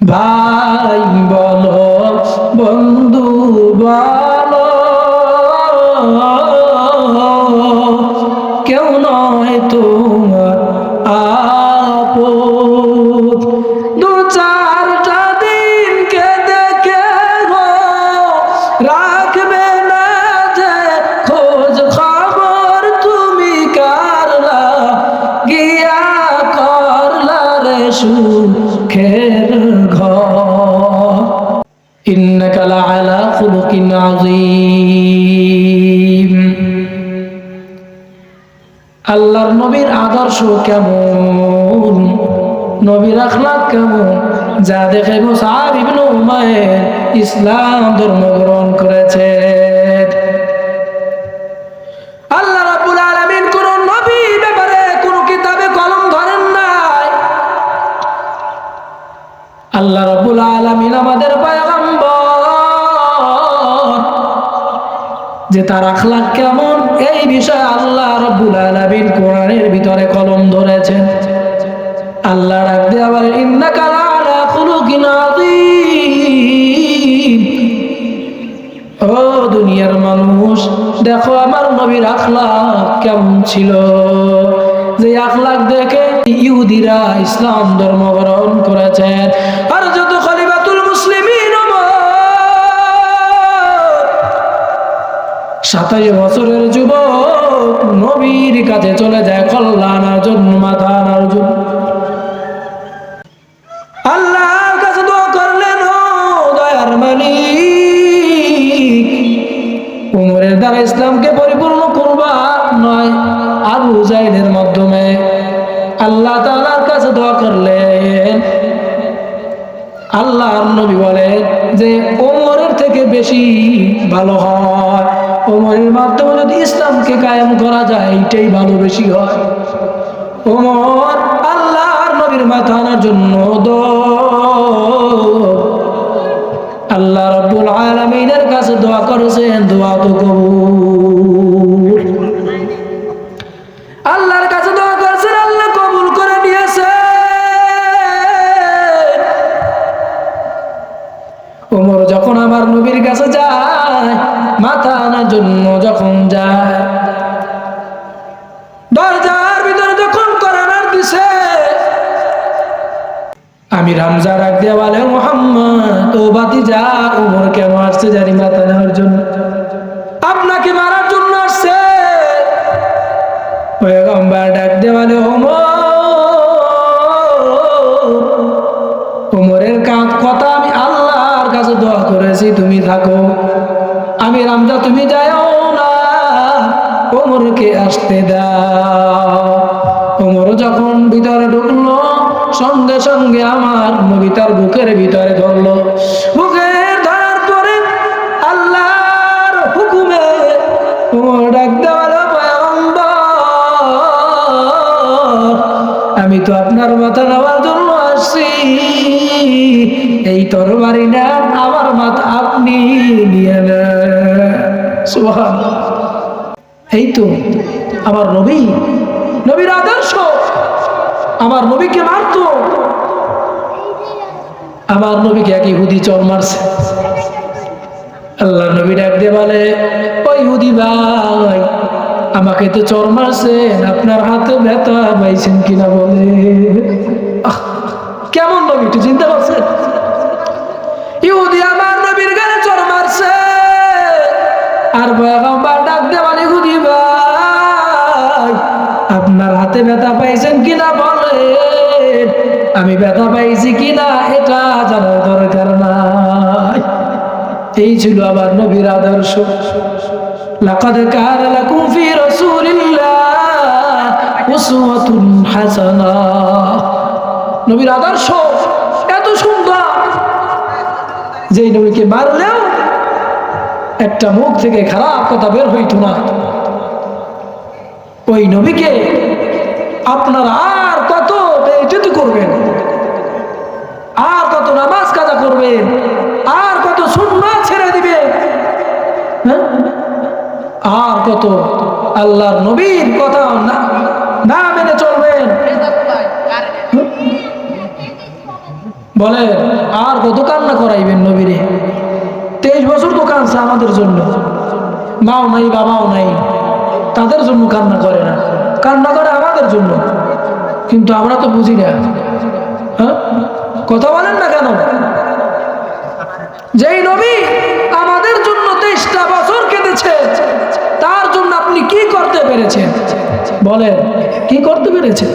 ভাই বলো বন্ধু বলো إنك لعلى خلق عظيم আল্লাহর নবীর আদর্শ কেমন নবীর আখলাক কেমন যা দেখে মুসাব ইবনে উমায়ের ইসলাম ধর্ম গ্রহণ করেছে আল্লাহ রাব্বুল আলামিন কোন নবী ব্যাপারে কোন কিতাবে কলম ধরেন নাই আল্লাহ রাব্বুল আলামিন আমাদের যে তার আখলাক কেমন? এই বিষয়ে আল্লাহ রাব্বুল আলামিন কোরআনের ভিতরে কলম ধরেছেন। আল্লাহ ডাক দিয়ে আবার, ইন্নাকা লাআলা খুলুকিন আযীম। ও দুনিয়ার মানুষ, দেখো আমার নবীর আখলাক কেমন ছিল। যে আখলাক দেখে ইহুদিরা ইসলাম ধর্ম গ্রহণ করেছেন সাতাশ বছরের যুবক নবীর কাছে চলে যায় কল্যাণ আনার জন্য মাথা আনার জন্য দ্বারা ইসলামকে পরিপূর্ণ করবা নয় মাধ্যমে। আল্লাহ তাআলার কাছে দোয়া করলেন। আল্লাহর নবী বলেন যে ওমরের থেকে বেশি ভালো হয়। ওমরের মাধ্যমে যদি ইসলামকে কায়েম করা যায়, এইটাই ভালো বেশি হয়। ওমর আল্লাহর নবীর মাথা আনার জন্য আল্লাহ রব্বুল আলমিনের কাছে দোয়া করেছেন, দোয়া তো কবুল। আল্লাহর কাছে দোয়া করেছেন, আল্লাহ কবুল করে নিয়েছে ওমর যখন আমার নবীর কাছে যায়, মাথা জন্য যখন যায়, দরজার ভিতরে যখন করানার দিছে, আমি রামজা রাখ দিয়ে বলে, মোহাম্মদ, ও বাতি যা ওমর কেন আসছে জানি মাথা নেওয়ার জন্য। আপনাকে মারার জন্য আসছে। ডাক দিয়ে বলে, ওমর আমি রামজা তুমি যাও না। ওমরকে আসতে দাও। ওমর যখন ভিতরে ঢুকলো, সঙ্গে সঙ্গে আমার নবী তার বুকের ভিতরে ধরলো। বুকের ধরার পরে আল্লাহর হুকুমে ডাক আমি তো আপনার মাথা নেওয়ার জন্য আসছি। এই তরবারি না আমার মাথা আপনি নিয়ে নেন। এই তো আমার নবী, নবীর আদর্শ। আমার নবীকে মারত। আমার নবীকে এক ইহুদি চর মারছে। আল্লাহ নবী ডাক দিয়ে বলে ওই ইহুদি ভাই, আমাকে তো চর মারছেন, আপনার হাতে ব্যথা পাইছেন কিনা বলে? কেমন নবী, একটু চিন্তা করছেন? আর পয়গম্বর ডাক বলে ইহুদি ভাই, আপনার হাতে ব্যথা পাইছেন কিনা বলেন? আমি ব্যথা পাইছি কিনা এটা জানার দরকার নাই। এই ছিল আবার নবীর আদর্শ। লাকাদ কানা লাকুম ফি রাসূলিল্লাহ উসওয়াতুন হাসানা। নবীর আদর্শ এত সুন্দর। যেই নবীকে মারলেও একটা মুখ থেকে খারাপ কথা বের হইতো না। ওই নবীকে আপনারা আর কত বেইজ্জতি করবেন? আর কত নামাজ কাজা করবেন? আর কত সুন্নাহ ছেড়ে দিবেন? হ্যাঁ? আর কত আল্লাহর নবীর কথা না না মেনে চলবেন? বলে আর কত কান্না করাইবেন নবীরে? কাঁদছে আমাদের জন্য। মাও নাই, বাবাও নাই। তাদের জন্য কান্না করে না। কান্না করে আমাদের জন্য। কিন্তু আমরা তো বুঝি না। হ্যাঁ? কথা বলেন না কেন? যেই নবী আমাদের জন্য তেইশটা বছর কেঁদেছে, তার জন্য আপনি কি করতে পেরেছেন? বলেন, কি করতে পেরেছেন?